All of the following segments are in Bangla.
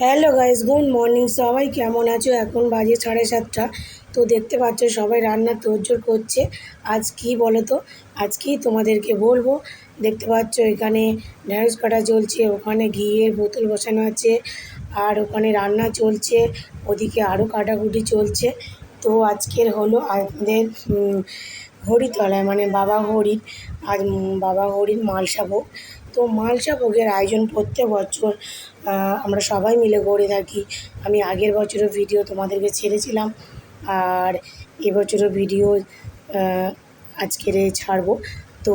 Hello guys, good morning. সবাই কেমন আছো? এখন বাজে সাড়ে সাতটা। তো দেখতে পাচ্ছ সবাই রান্না তোড়জোড় করছে। আজ কি বলো তো আজ কি তোমাদেরকে বলব, দেখতে পাচ্ছ এখানে ঢ্যাঁড়স কাটা চলছে, ওখানে ঘিয়ের বোতল বসানো আছে, আর ওখানে রান্না চলছে, ওদিকে আরও কাটাকুটি চলছে। তো আজকের হলো আমাদের হরিতলায় মানে বাবা হরির আজ বাবা হরির মালসা ভোগ। তো মালসা ভোগের আয়োজন প্রত্যেক বছর আমরা সবাই মিলে করে থাকি। আমি আগের বছরও ভিডিও তোমাদেরকে ছেড়েছিলাম, আর এবছরও ভিডিও আজকের ছাড়বো। তো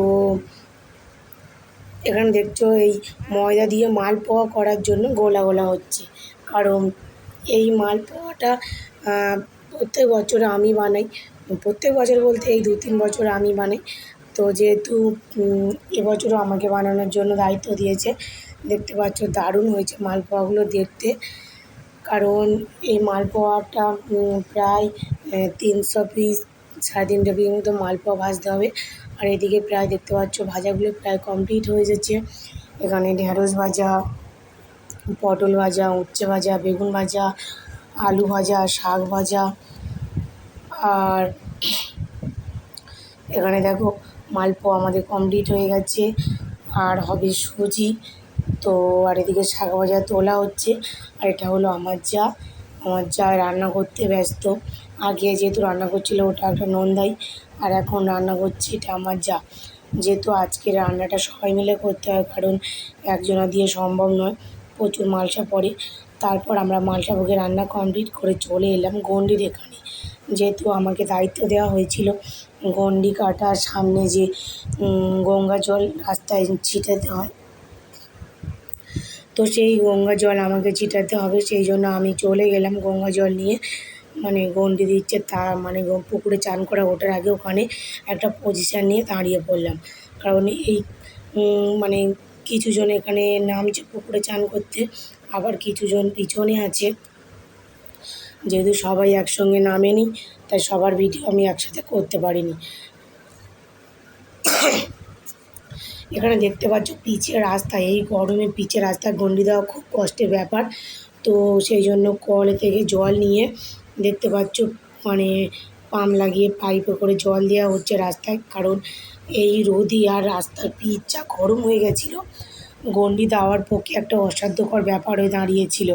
এখানে দেখছ এই ময়দা দিয়ে মালপোয়া করার জন্য গোলা গোলা হচ্ছে। কারণ এই মালপোয়াটা প্রত্যেক বছর আমি বানাই, প্রত্যেক বছর বলতে এই দু তিন বছর আমি বানাই। তো যেহেতু এবছরও আমাকে বানানোর জন্য দায়িত্ব দিয়েছে দেখতে পাচ্ছ, দারুণ হয়েছে মালপোয়াগুলো দেখতে। কারণ এই মালপোয়াটা প্রায় তিনশো পিস সাড়ে তিনটে পিস মতো মালপোয়া ভাজতে হবে। আর এদিকে প্রায় দেখতে পাচ্ছ, ভাজাগুলো প্রায় কমপ্লিট হয়ে যাচ্ছে এখানে ঢ্যাঁড়স ভাজা, পটল ভাজা, উচ্ছে ভাজা, বেগুন ভাজা, আলু ভাজা, শাক ভাজা। আর এখানে দেখো, মালপোয়া আমাদের কমপ্লিট হয়ে গেছে। আর হবে সুজি। তো আর এদিকে শাক ভাজা তোলা হচ্ছে, আর এটা হলো আমার যা। আমার যা রান্না করতে ব্যস্ত। আগে যেহেতু রান্না করছিল ওটা একটা নন্দাই, আর এখন রান্না করছে এটা আমার যা। যেহেতু আজকে রান্নাটা সবাই মিলে করতে হয়, কারণ একজনা দিয়ে সম্ভব নয়, প্রচুর মালসা পড়ে। তারপর আমরা মালসা ভোগে রান্না কমপ্লিট করে চলে এলাম গন্ডির এখানে যেহেতু আমাকে দায়িত্ব দেওয়া হয়েছিল গন্ডি কাটার সামনে যে গঙ্গা জল রাস্তায় ছিটাতে হয় তো সেই গঙ্গা জল আমাকে ছিটাতে হবে, সেই জন্য আমি চলে গেলাম গঙ্গা জল নিয়ে। মানে গন্ডি দিচ্ছে তা মানে পুকুরে চান করা ওঠার আগে ওখানে একটা পজিশান নিয়ে দাঁড়িয়ে পড়লাম। কারণ এই মানে কিছুজন এখানে নামছে পুকুরে চান করতে, আবার কিছুজন পিছনে আছে। যেহেতু সবাই একসঙ্গে নামেনি, তাই সবার ভিডিও আমি একসাথে করতে পারিনি। এখানে দেখতে পাচ্ছ পিচের রাস্তা, এই গরমে পিচের রাস্তায় গন্ডি দেওয়া খুব কষ্টের ব্যাপার। তো সেই জন্য কল থেকে জল নিয়ে দেখতে পাচ্ছ মানে পাম্প লাগিয়ে পাইপে করে জল দেওয়া হচ্ছে রাস্তায়। কারণ এই রোদই আর রাস্তার পিচ যা গরম হয়ে গেছিল, গন্ডি দেওয়ার পক্ষে একটা অসাধ্যকর ব্যাপার হয়ে দাঁড়িয়েছিল।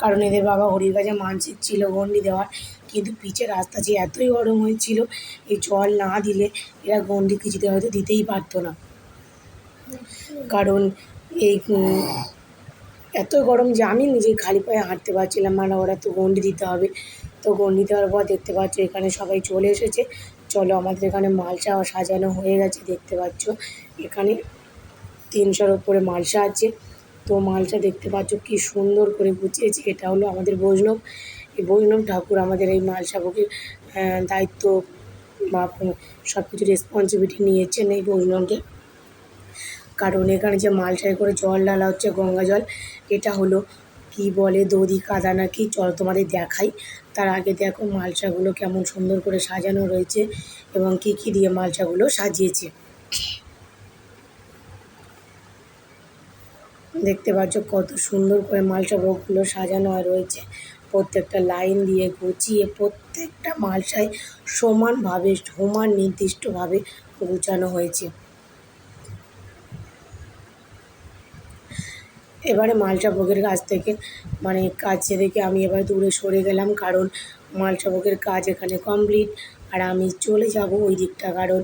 কারণ এদের বাবা হরির কাছে মানসিক ছিল গন্ডি দেওয়ার, কিন্তু পিচের রাস্তা যে এতই গরম হয়েছিল, এই জল না দিলে এরা গন্ডি কিছুতে হয়তো দিতেই পারতো না। কারণ এই এত গরম যে আমি নিজে খালি পায়ে হাঁটতে পারছিলাম মানে ওরা তো গন্ডি দিতে হবে। তো গন্ডি দেওয়ার পর দেখতে পাচ্ছ এখানে সবাই চলে এসেছে। চলো আমাদের এখানে মালসা সাজানো হয়ে গেছে, দেখতে পাচ্ছ। এখানে তিনশোর ওপরে মালসা আছে। তো মালসা দেখতে পাচ্ছ কি সুন্দর করে গুছিয়েছে, এটা হলো আমাদের বৈষ্ণব। এই বৈষ্ণব ঠাকুর আমাদের এই মালসা ভোগের দায়িত্ব বা সব কিছু রেসপন্সিবিলিটি নিয়েছেন এই বৈষ্ণবকে কারণ এখানে যে মালসায় করে জল ঢালা হচ্ছে, গঙ্গা জল, এটা হলো কি বলে দধি কাদা নাকি চল তোমাদের দেখাই। তার আগে দেখো মালসাগুলো কেমন সুন্দর করে সাজানো রয়েছে এবং কি কি দিয়ে মালসাগুলো সাজিয়েছে। দেখতে পাচ্ছ কত সুন্দর করে মালসা ভোগগুলো সাজানো রয়েছে। প্রত্যেকটা লাইন দিয়ে গুছিয়ে প্রত্যেকটা মালসায় সমানভাবে, সমান নির্দিষ্টভাবে গুছানো হয়েছে। এবারে মালসা ভোগের কাছ থেকে মানে কাজ দেখে আমি এবার দূরে সরে গেলাম কারণ মালসা ভোগের কাজ এখানে কমপ্লিট আর আমি চলে যাব ওই দিকটা কারণ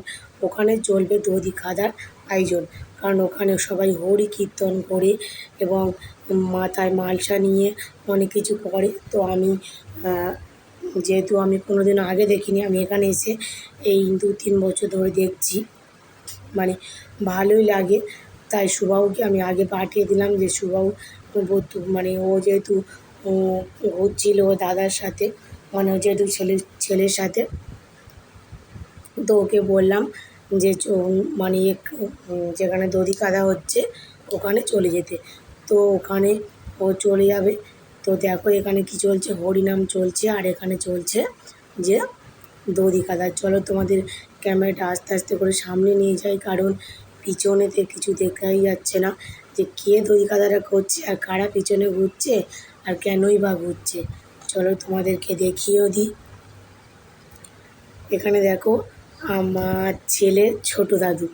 ওখানে চলবে দধি খাদার আয়োজন। কারণ ওখানে সবাই হরি কীর্তন করে এবং মাথায় মালসা নিয়ে অনেক কিছু করে। তো আমি যেহেতু আমি কোনো দিন আগে দেখিনি, আমি এখানে এসে এই দু তিন বছর ধরে দেখছি। মানে ভালোই লাগে। তাই সুবাউকে আমি আগে পাঠিয়ে দিলাম যে বলতো মানে ও যেহেতু ঘুরছিল ও দাদার সাথে মানে ও যেহেতু ছেলে, ছেলের সাথে। তো ওকে বললাম যে মানে যেখানে দধি কাদা হচ্ছে, ওখানে চলে যেতে। তো ওখানে ও চলে যাবে। তো দেখো এখানে কি চলছে, হরিনাম চলছে, আর এখানে চলছে যে দধি কাদা চলো তোমাদের ক্যামেরাটা আস্তে আস্তে করে সামনে নিয়ে যাই, কারণ পিছনেতে কিছু দেখাই যাচ্ছে না যে কে দই কাদাটা করছে আর কারা পিছনে ঘুরছে আর কেনই বা ঘুরছে। চলো তোমাদেরকে দেখিয়েও দিই। এখানে দেখো আমার ছেলের ছোট দাদু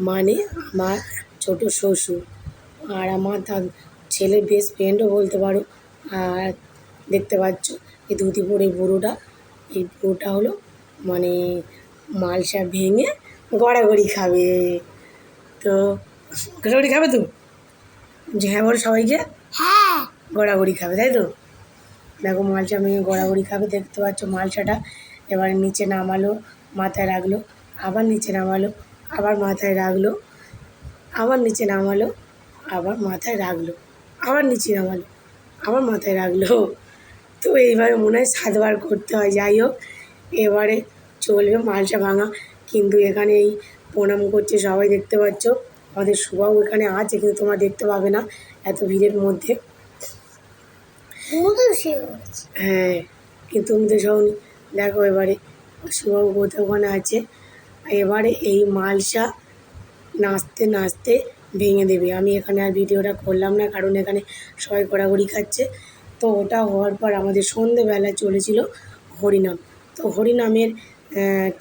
মানে আমার ছোট শ্বশুর আর আমার দাদু। ছেলের বেস্ট ফ্রেন্ডও বলতে পারো। আর দেখতে পাচ্ছ এই ধুতিপুর এই বুড়োটা এই বুড়োটা হলো মানে মালসা ভেঙে গড়াগড়ি খাবে। তো গড়াগড়ি খাবে তো? যে হ্যাঁ বলো সবাইকে। হ্যাঁ। গড়াগড়ি খাবে তাই তো? দেখো মালসা ভেঙে গড়াগড়ি খাবে দেখতে পাচ্ছ মালসাটা এবারে নিচে নামালো মাথায় রাখল আবার নিচে নামালো আবার মাথায় রাখল আবার নিচে নামালো আবার মাথায় রাখল আবার নিচে নামালো আবার মাথায় রাখল। তো এইভাবে মনে হয় সাতবার করতে হয় যাই হোক। এবারে চলবে মালসা ভাঙা কিন্তু এখানে এই প্রণাম করছে সবাই দেখতে পাচ্ছ? আমাদের শুভাও এখানে আছে কিন্তু তোমরা দেখতে পাবে না এত ভিড়ের মধ্যে। হ্যাঁ কিন্তু তুমি তো সব দেখো এবারে শুভবাবু কোথাও ওখানে আছে। এবারে এই মালসা নাচতে নাচতে ভেঙে দেবে। আমি এখানে আর ভিডিওটা করলাম না কারণ এখানে সবাই ঘোরাঘুরি খাচ্ছে। তো ওটা হওয়ার পর আমাদের সন্ধেবেলা চলেছিল হরিনাম। তো হরিনামের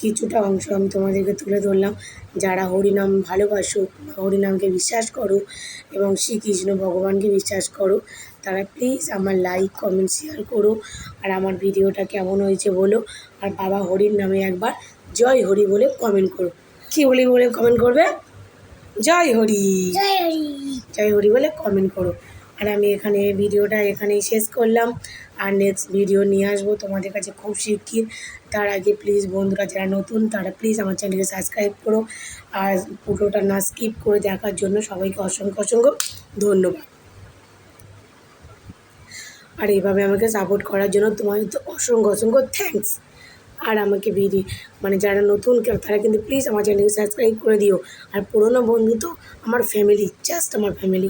কিছুটা অংশ আমি তোমাদেরকে তুলে ধরলাম। যারা হরিনাম ভালোবাসো হরিনামকে বিশ্বাস করো এবং শ্রীকৃষ্ণ ভগবানকে বিশ্বাস করো তারা প্লিজ আমার লাইক কমেন্ট শেয়ার করো আর আমার ভিডিওটা কেমন হয়েছে বলো। আর বাবা হরির নামে একবার জয় হরি বলে কমেন্ট করো। কী বলি বলে কমেন্ট করবে? জয় হরি। জয় হরি। জয় হরি বলে কমেন্ট করো। আর আমি এখানে ভিডিওটা এখানেই শেষ করলাম। আর নেক্সট ভিডিও নিয়ে আসব তোমাদের কাছে খুব শিগগির। তার আগে প্লিজ বন্ধুরা যারা নতুন, তারা প্লিজ আমার চ্যানেলকে সাবস্ক্রাইব করো। আর পুরোটা না স্কিপ করে দেখার জন্য সবাইকে অসংখ্য অসংখ্য ধন্যবাদ। আর এইভাবে আমাকে সাপোর্ট করার জন্য তোমাদের তো অসংখ্য অসংখ্য থ্যাঙ্কস আর আমাকে ভিডিও মানে যারা নতুন তারা কিন্তু প্লিজ আমার চ্যানেলকে সাবস্ক্রাইব করে দিও। আর পুরোনো বন্ধু তো আমার ফ্যামিলি জাস্ট আমার ফ্যামিলি